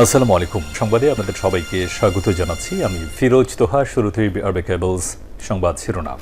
আসসালামু আলাইকুম। সংবাদে আপনাদের সবাইকে স্বাগত জানাচ্ছি। আমি ফিরোজ তোহা, শুরুতেই আরবে কেবলস সংবাদ শিরোনাম।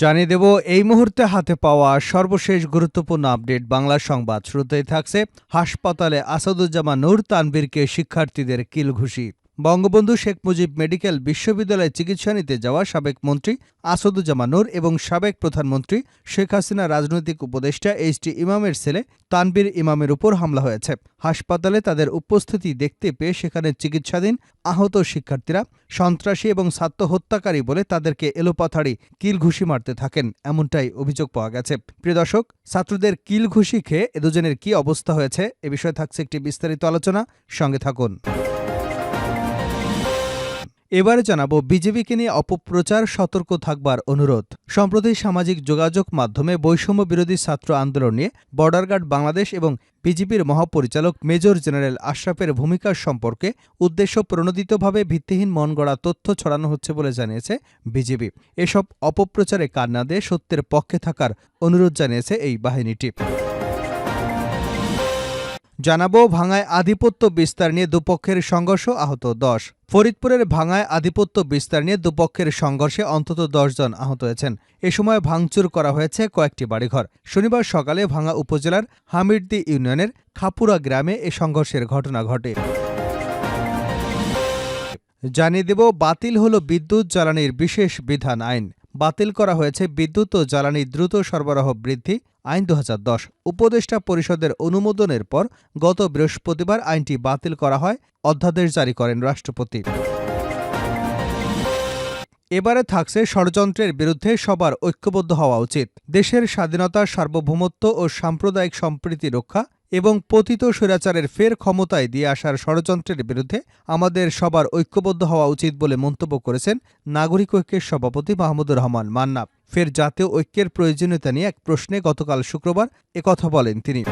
জানিয়ে দেব, এই মুহূর্তে হাতে পাওয়া সর্বশেষ গুরুত্বপূর্ণ আপডেট বাংলা সংবাদ। শুরুতেই থাকছে হাসপাতালে আসাদুজ্জামান নূর তানবীরকে শিক্ষার্থীদের কিল ঘুষি। বঙ্গবন্ধু শেখ মুজিব মেডিকেল বিশ্ববিদ্যালয়ে চিকিৎসা নিতে যাওয়া সাবেক মন্ত্রী আসাদুজ্জামান নূর এবং সাবেক প্রধানমন্ত্রী শেখ হাসিনা রাজনৈতিক উপদেষ্টা এইচ টি ইমামের ছেলে তানবীর ইমামের উপর হামলা হয়েছে। হাসপাতালে তাদের উপস্থিতি দেখতে পেয়ে সেখানে চিকিৎসাধীন আহত শিক্ষার্থীরা সন্ত্রাসী এবং ছাত্র হত্যাকারী বলে তাদেরকে এলোপাথাড়ি কিল ঘুষি মারতে থাকেন, এমনটাই অভিযোগ পাওয়া গেছে। প্রিয় দর্শক, ছাত্রদের কিল ঘুষি খেয়ে এ দুজনের কি অবস্থা হয়েছে এ বিষয়ে থাকছে একটি বিস্তারিত আলোচনা। সঙ্গে থাকুন। এবারে জানাব বিজেপিকে নিয়ে অপপ্রচার, সতর্ক থাকবার অনুরোধ। সম্প্রতি সামাজিক যোগাযোগ মাধ্যমে বৈষম্য বিরোধী ছাত্র আন্দোলন নিয়ে বর্ডার গার্ড বাংলাদেশ এবং বিজেপির মহাপরিচালক মেজর জেনারেল আশরাফের ভূমিকার সম্পর্কে উদ্দেশ্য প্রণোদিতভাবে ভিত্তিহীন মন তথ্য ছড়ানো হচ্ছে বলে জানিয়েছে বিজেপি। এসব অপপ্রচারে কান্না দিয়ে সত্যের পক্ষে থাকার অনুরোধ জানিয়েছে এই বাহিনীটি। জানাব, ভাঙায় আধিপত্য বিস্তার নিয়ে দুপক্ষের সংঘর্ষ আহত দশ। ফরিদপুরের ভাঙায় আধিপত্য বিস্তার নিয়ে দুপক্ষের সংঘর্ষে অন্তত জন আহত হয়েছেন। এ সময় ভাঙচুর করা হয়েছে কয়েকটি বাড়িঘর। শনিবার সকালে ভাঙা উপজেলার হামিরদি ইউনিয়নের খাপুরা গ্রামে এ সংঘর্ষের ঘটনা ঘটে। জানিয়ে দেব, বাতিল হল বিদ্যুৎ জ্বালানির বিশেষ বিধান আইন। বাতিল করা হয়েছে বিদ্যুৎ ও জ্বালানি দ্রুত সরবরাহ বৃদ্ধি, আইন দুহাজার দশ। উপদেষ্টা পরিষদের অনুমোদনের পর গত বৃহস্পতিবার আইনটি বাতিল করা হয়, অধ্যাদেশ জারি করেন রাষ্ট্রপতি। এবারে থাকছে ষড়যন্ত্রের বিরুদ্ধে সবার ঐক্যবদ্ধ হওয়া উচিত। দেশের স্বাধীনতা, সার্বভৌমত্ব ও সাম্প্রদায়িক সম্প্রীতি রক্ষা এবং পতিত স্বৈরাচারের ফের ক্ষমতায় দিয়ে আসার ষড়যন্ত্রের বিরুদ্ধে আমাদের সবার ঐক্যবদ্ধ হওয়া উচিত বলে মন্তব্য করেছেন নাগরিক ঐক্যের সভাপতি মাহমুদুর রহমান মান্না ফের জাতীয় ঐক্যের প্রয়োজনীয়তা নিয়ে এক প্রশ্নে গতকাল শুক্রবার একথা বলেন তিনি।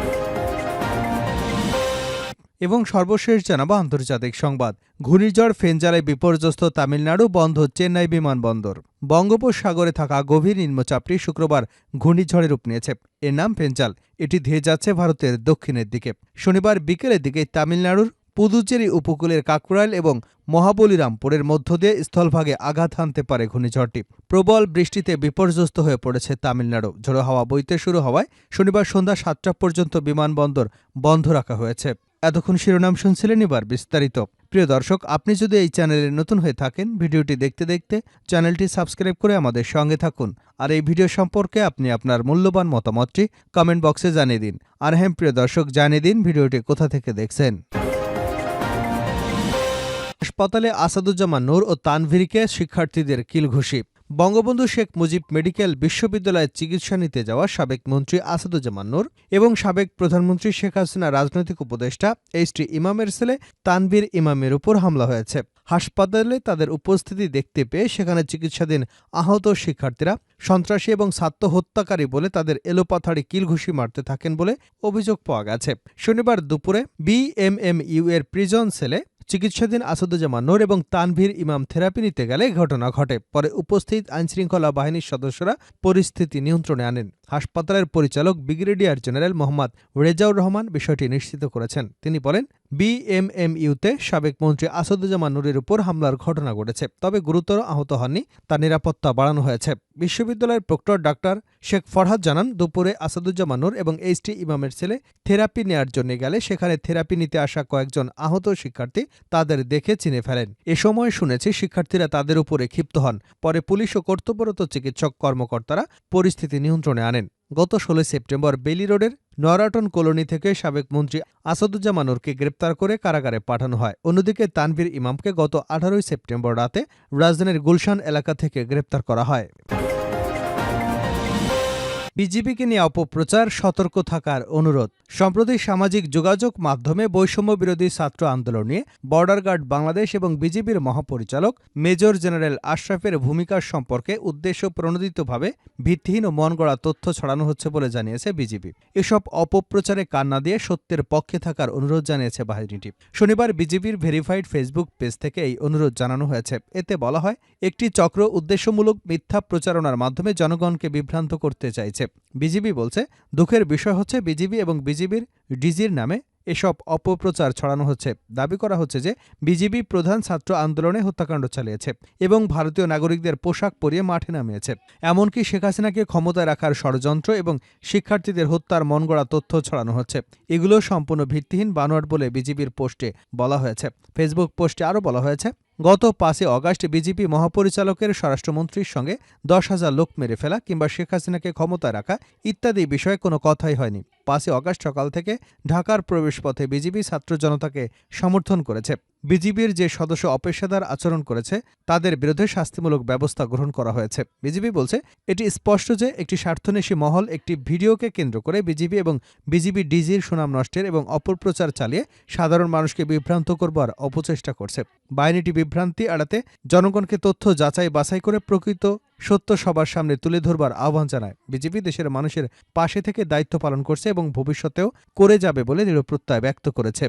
এবং সর্বশেষ জানাব আন্তর্জাতিক সংবাদ। ঘূর্ণিঝড় ফেঞ্জালে বিপর্যস্ত তামিলনাড়ু বন্ধ চেন্নাই বিমানবন্দর। বঙ্গোপসাগরে থাকা গভীর নিম্নচাপটি শুক্রবার ঘূর্ণিঝড়ে রূপ নিয়েছে। এর নাম ফেঞ্জাল এটি ধেয়ে যাচ্ছে ভারতের দক্ষিণের দিকে। শনিবার বিকেলের দিকে তামিলনাড়ুর পুদুচেরি উপকূলের কাকরাইল এবং মহাবলিরামপুরের মধ্য দিয়ে স্থলভাগে আঘাত হানতে পারে ঘূর্ণিঝড়টি। প্রবল বৃষ্টিতে বিপর্যস্ত হয়ে পড়েছে তামিলনাড়ু। ঝোড়ো হাওয়া বইতে শুরু হওয়ায় শনিবার সন্ধ্যা সাতটা পর্যন্ত বিমানবন্দর বন্ধ রাখা হয়েছে। এতক্ষণ শিরোনাম শুনছিলেন এবার বিস্তারিত। প্রিয় দর্শক, আপনি যদি এই চ্যানেলে নতুন হয়ে থাকেন, ভিডিওটি দেখতে দেখতে চ্যানেলটি সাবস্ক্রাইব করে আমাদের সঙ্গে থাকুন। আর এই ভিডিও সম্পর্কে আপনি আপনার মূল্যবান মতামতটি কমেন্ট বক্সে জানিয়ে দিন। আর হ্যাঁ প্রিয় দর্শক, জানিয়ে দিন ভিডিওটি কোথা থেকে দেখছেন। হাসপাতালে আসাদুজ্জামান নূর ও তানভীরকে শিক্ষার্থীদের কিল ঘুষি বঙ্গবন্ধু শেখ মুজিব মেডিকেল বিশ্ববিদ্যালয়ে চিকিৎসা নিতে যাওয়া সাবেক মন্ত্রী আসাদুজ্জামান নূর এবং সাবেক প্রধানমন্ত্রী শেখ হাসিনা রাজনৈতিক উপদেষ্টা এইচ টি ইমামের ছেলে তানভীর ইমামের উপর হামলা হয়েছে। হাসপাতালে তাদের উপস্থিতি দেখতে পেয়ে সেখানে চিকিৎসাধীন আহত শিক্ষার্থীরা সন্ত্রাসী এবং ছাত্র হত্যাকারী বলে তাদের এলোপাথাড়ি কিলঘুষি মারতে থাকেন বলে অভিযোগ পাওয়া গেছে। শনিবার দুপুরে বিএমএমইউ এর প্রিজন সেলে চিকিৎসাধীন আসাদুজ্জামান নূর এবং তানভীর ইমাম থেরাপি নিতে গেলে ঘটনা ঘটে। পরে উপস্থিত আইনশৃঙ্খলা বাহিনীর সদস্যরা পরিস্থিতি নিয়ন্ত্রণে আনেন। হাসপাতালের পরিচালক ব্রিগেডিয়ার জেনারেল মোহাম্মদ রেজাউর রহমান বিষয়টি নিশ্চিত করেছেন। তিনি বলেন, বিএমএমইউতে সাবেক মন্ত্রী আসাদুজ্জামান নুরের উপর হামলার ঘটনা ঘটেছে, তবে গুরুতর আহত হননি, তার নিরাপত্তা বাড়ানো হয়েছে। বিশ্ববিদ্যালয়ের প্রক্টর ডাক্তার শেখ ফরহাদ জানান, দুপুরে আসাদুজ্জামান নূর এবং এইচটি ইমামের ছেলে থেরাপি নেয়ার জন্য গেলে সেখানে থেরাপি নিতে আসা কয়েকজন আহত শিক্ষার্থী তাদের দেখে চিনে ফেলেন। এ সময় শুনেছি শিক্ষার্থীরা তাদের উপরে ক্ষিপ্ত হন। পরে পুলিশ ও কর্তব্যরত চিকিৎসক কর্মকর্তারা পরিস্থিতি নিয়ন্ত্রণে আনেন। গত ষোলোই সেপ্টেম্বর বেলি রোডের নরাটন কলোনি থেকে সাবেক মন্ত্রী আসাদুজ্জামানুরকে গ্রেপ্তার করে কারাগারে পাঠানো হয়। অন্যদিকে তানভীর ইমামকে গত আঠারোই সেপ্টেম্বর রাতে রাজধানীর গুলশান এলাকা থেকে গ্রেপ্তার করা হয়। বিজেপিকে নিয়ে অপপ্রচার, সতর্ক থাকার অনুরোধ। সম্প্রতি সামাজিক যোগাযোগ মাধ্যমে বৈষম্য বিরোধী ছাত্র আন্দোলন নিয়ে বর্ডার গার্ড বাংলাদেশ এবং বিজেপির মহাপরিচালক মেজর জেনারেল আশরাফের ভূমিকার সম্পর্কে উদ্দেশ্য প্রণোদিতভাবে ভিত্তিহীন ও মন গড়া তথ্য ছড়ানো হচ্ছে বলে জানিয়েছে বিজেপি। এসব অপপ্রচারে কান্না দিয়ে সত্যের পক্ষে থাকার অনুরোধ জানিয়েছে বাহিনীটি। শনিবার বিজেপির ভেরিফাইড ফেসবুক পেজ থেকে এই অনুরোধ জানানো হয়েছে। এতে বলা হয়, একটি চক্র উদ্দেশ্যমূলক মিথ্যা প্রচারণার মাধ্যমে জনগণকে বিভ্রান্ত করতে চাইছে। বিজেপি বলছে দুঃখের বিষয় হচ্ছে বিজিবি এবং বিজিবির ডিজির নামে এসব অপপ্রচার ছড়ানো হচ্ছে। দাবি করা হচ্ছে যে বিজেপি প্রধান ছাত্র আন্দোলনে হত্যাকাণ্ড চালিয়েছে এবং ভারতীয় নাগরিকদের পোশাক পরিয়ে মাঠে নামিয়েছে। এমনকি শেখ হাসিনাকে ক্ষমতায় রাখার ষড়যন্ত্র এবং শিক্ষার্থীদের হত্যার মনগড়া তথ্য ছড়ানো হচ্ছে। এগুলো সম্পূর্ণ ভিত্তিহীন বানোয়াট বলে বিজেপির পোস্টে বলা হয়েছে। ফেসবুক পোস্টে আরও বলা হয়েছে, গত পাঁচই অগাস্ট বিজেপি মহাপরিচালকের স্বরাষ্ট্রমন্ত্রীর সঙ্গে দশ হাজার লোক মেরে ফেলা কিংবা শেখ হাসিনাকে ক্ষমতায় রাখা ইত্যাদি বিষয়ে কোনো কথাই হয়নি। পাঁচই অগাস্ট সকাল থেকে ঢাকার প্রবেশপথে বিজেপি ছাত্র জনতাকে সমর্থন করেছে। বিজিবির যে সদস্য অপেশাদার আচরণ করেছে, তাদের বিরুদ্ধে শাস্তিমূলক ব্যবস্থা গ্রহণ করা হয়েছে। বিজিবি বলছে, এটি স্পষ্ট যে একটি স্বার্থন্বেষী মহল একটি ভিডিওকে কেন্দ্র করে বিজিবি এবং বিজিবি ডিজির সুনাম নষ্টের এবং অপপ্রচার চালিয়ে সাধারণ মানুষকে বিভ্রান্ত করবার অপচেষ্টা করছে। বাহিনীটি বিভ্রান্তি এড়াতে জনগণকে তথ্য যাচাই বাছাই করে প্রকৃত সত্য সবার সামনে তুলে ধরবার আহ্বান জানায়। বিজেপি দেশের মানুষের পাশে থেকে দায়িত্ব পালন করছে এবং ভবিষ্যতেও করে যাবে বলে দৃঢ় প্রত্যয় ব্যক্ত করেছে।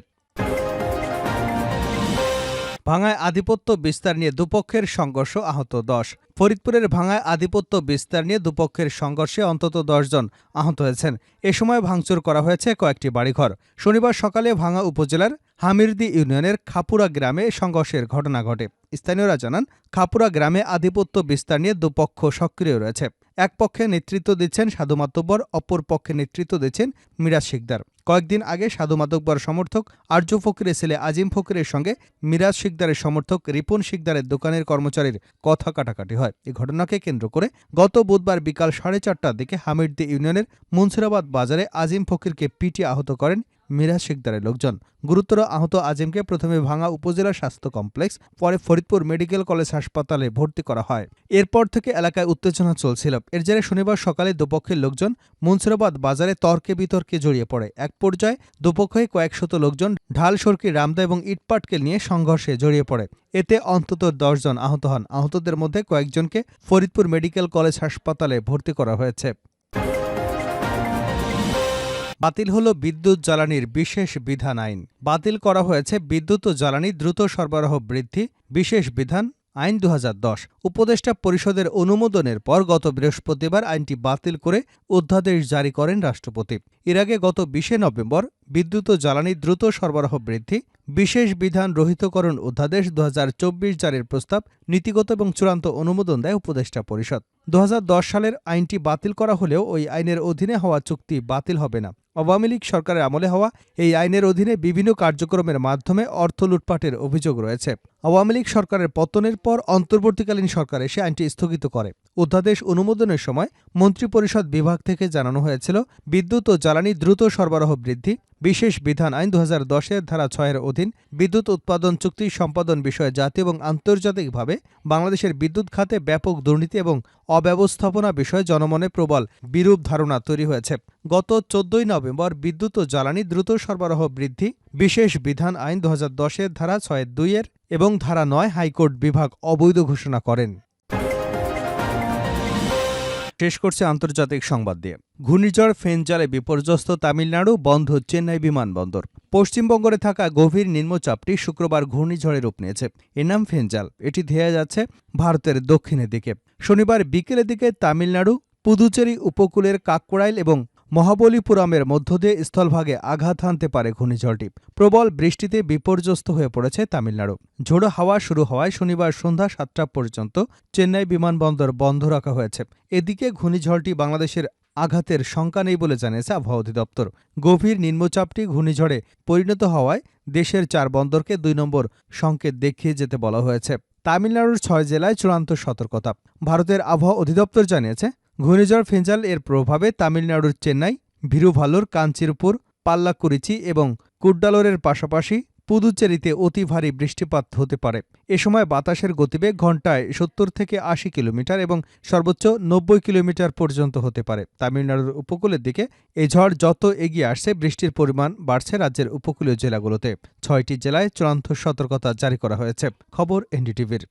ভাঙায় আধিপত্য বিস্তার নিয়ে দুপক্ষের সংঘর্ষ আহত দশ। ফরিদপুরের ভাঙায় আধিপত্য বিস্তার নিয়ে দুপক্ষের সংঘর্ষে অন্তত জন আহত হয়েছেন। এ সময় ভাঙচুর করা হয়েছে কয়েকটি বাড়িঘর। শনিবার সকালে ভাঙা উপজেলার হামিরদি ইউনিয়নের খাপুরা গ্রামে সংঘর্ষের ঘটনা ঘটে। স্থানীয়রা জানান, খাপুরা গ্রামে আধিপত্য বিস্তার নিয়ে দুপক্ষ সক্রিয় রয়েছে। এক পক্ষে নেতৃত্ব দিচ্ছেন সাধু মাতব্বর অপর পক্ষে নেতৃত্ব দিচ্ছেন মিরাজ শিকদার। কয়েকদিন আগে সাধু মাতব্বর সমর্থক আর্য ফকিরের ছেলে আজিম ফকিরের সঙ্গে মিরাজ শিকদারের সমর্থক রিপন শিকদারের দোকানের কর্মচারীর কথা কাটাকাটি হয়। এ ঘটনাকে কেন্দ্র করে গত বুধবার বিকাল সাড়ে চারটার দিকে হামিরদি ইউনিয়নের মুন্সিরাবাদ বাজারে আজিম ফকিরকে পিটিয়ে আহত করেন মিরাজ শিকদারের লোকজন। গুরুতর আহত আজিমকে প্রথমে ভাঙা উপজেলা স্বাস্থ্য কমপ্লেক্স, পরে ফরিদপুর মেডিকেল কলেজ হাসপাতালে ভর্তি করা হয়। এরপর থেকে এলাকায় উত্তেজনা চলছিল। এর জেরে শনিবার সকালে দুপক্ষের লোকজন মুন্সিরাবাদ বাজারে তর্কে বিতর্কে জড়িয়ে পড়ে। এক পর্যায়ে দুপক্ষই কয়েকশত লোকজন ঢাল সরকি রামদা এবং ইটপাটকেল নিয়ে সংঘর্ষে জড়িয়ে পড়ে। এতে অন্তত জন আহত হন। আহতদের মধ্যে কয়েকজনকে ফরিদপুর মেডিকেল কলেজ হাসপাতালে ভর্তি করা হয়েছে। বাতিল হল বিদ্যুৎ জ্বালানির বিশেষ বিধান আইন। বাতিল করা হয়েছে বিদ্যুৎ ও জ্বালানি দ্রুত সরবরাহ বৃদ্ধি, বিশেষ বিধান, আইন দুহাজার দশ। উপদেষ্টা পরিষদের অনুমোদনের পর গত বৃহস্পতিবার আইনটি বাতিল করে অধ্যাদেশ জারি করেন রাষ্ট্রপতি। এর আগে গত বিশে নভেম্বর বিদ্যুৎ ও জ্বালানি দ্রুত সরবরাহ বৃদ্ধি, বিশেষ বিধান রহিতকরণ অধ্যাদেশ দুহাজার চব্বিশ জারির প্রস্তাব, নীতিগত এবং চূড়ান্ত অনুমোদন দেয় উপদেষ্টা পরিষদ। দুহাজার দশ সালের আইনটি বাতিল করা হলেও ওই আইনের অধীনে হওয়া চুক্তি বাতিল হবে না। আওয়ামী লীগ সরকারের আমলে হওয়া এই আইনের অধীনে বিভিন্ন কার্যক্রমের মাধ্যমে অর্থ লুটপাটের অভিযোগ রয়েছে। আওয়ামী লীগ সরকারের পতনের পর অন্তর্বর্তীকালীন সরকার এসে আইনটি স্থগিত করে। অধ্যাদেশ অনুমোদনের সময় মন্ত্রিপরিষদ বিভাগ থেকে জানানো হয়েছিল, বিদ্যুৎ ও জ্বালানি দ্রুত সরবরাহ বৃদ্ধি বিশেষ বিধান আইন দু হাজার দশের ধারা ছয়ের অধীন বিদ্যুৎ উৎপাদন চুক্তি সম্পাদন বিষয়ে জাতীয় এবং আন্তর্জাতিকভাবে বাংলাদেশের বিদ্যুৎ খাতে ব্যাপক দুর্নীতি এবং অব্যবস্থাপনা বিষয়ে জনমনে প্রবল বিরূপ ধারণা তৈরি হয়েছে। গত চোদ্দই নভেম্বর বিদ্যুৎ ও জ্বালানি দ্রুত সরবরাহ বৃদ্ধি, বিশেষ বিধান আইন দু হাজার দশের ধারা ছয়ের দুইয়ের এবং ধারা নয় হাইকোর্ট বিভাগ অবৈধ ঘোষণা করেন। শেষ করছে আন্তর্জাতিক সংবাদ দিয়ে। ঘূর্ণিঝড় ফেনজালে বিপর্যস্ত তামিলনাড়ু বন্ধ চেন্নাই বিমানবন্দর। পশ্চিমবঙ্গরে থাকা গভীর নিম্নচাপটি শুক্রবার ঘূর্ণিঝড়ে রূপ নিয়েছে। এর নাম ফেনজাল। এটি ধেয়ে যাচ্ছে ভারতের দক্ষিণের দিকে। শনিবার বিকেলের দিকে তামিলনাড়ু, পুদুচেরি উপকূলের কাককোড়াইল এবং মহাবলীপুরমের মধ্য দিয়ে স্থলভাগে আঘাত হানতে পারে ঘূর্ণিঝড়টি। প্রবল বৃষ্টিতে বিপর্যস্ত হয়ে পড়েছে তামিলনাড়ু। ঝোড়ো হাওয়া শুরু হওয়ায় শনিবার সন্ধ্যা সাতটা পর্যন্ত চেন্নাই বিমানবন্দর বন্ধ রাখা হয়েছে। এদিকে ঘূর্ণিঝড়টি বাংলাদেশের আঘাতের শঙ্কা নেই বলে জানিয়েছে আবহাওয়া অধিদপ্তর। গভীর নিম্নচাপটি ঘূর্ণিঝড়ে পরিণত হওয়ায় দেশের চার বন্দরকে দুই নম্বর সংকেত দেখিয়ে যেতে বলা হয়েছে। তামিলনাড়ুর ছয় জেলায় চূড়ান্ত সতর্কতা। ভারতের আবহাওয়া অধিদপ্তর জানিয়েছে ঘূর্ণিঝড় ফেঞ্জাল এর প্রভাবে তামিলনাড়ুর চেন্নাই, ভিরুভালুর কাঞ্চিরপুর পাল্লাকুরিচি এবং কুড্ডালোরের পাশাপাশি পুদুচেরিতে অতি ভারী বৃষ্টিপাত হতে পারে। এ সময় বাতাসের গতিবেগ ঘণ্টায় সত্তর থেকে আশি কিলোমিটার এবং সর্বোচ্চ নব্বই কিলোমিটার পর্যন্ত হতে পারে। তামিলনাড়ুর উপকূলের দিকে এই ঝড় যত এগিয়ে আসছে, বৃষ্টির পরিমাণ বাড়ছে রাজ্যের উপকূলীয় জেলাগুলোতে। ছয়টি জেলায় চূড়ান্ত সতর্কতা জারি করা হয়েছে। খবর এনডিটিভির।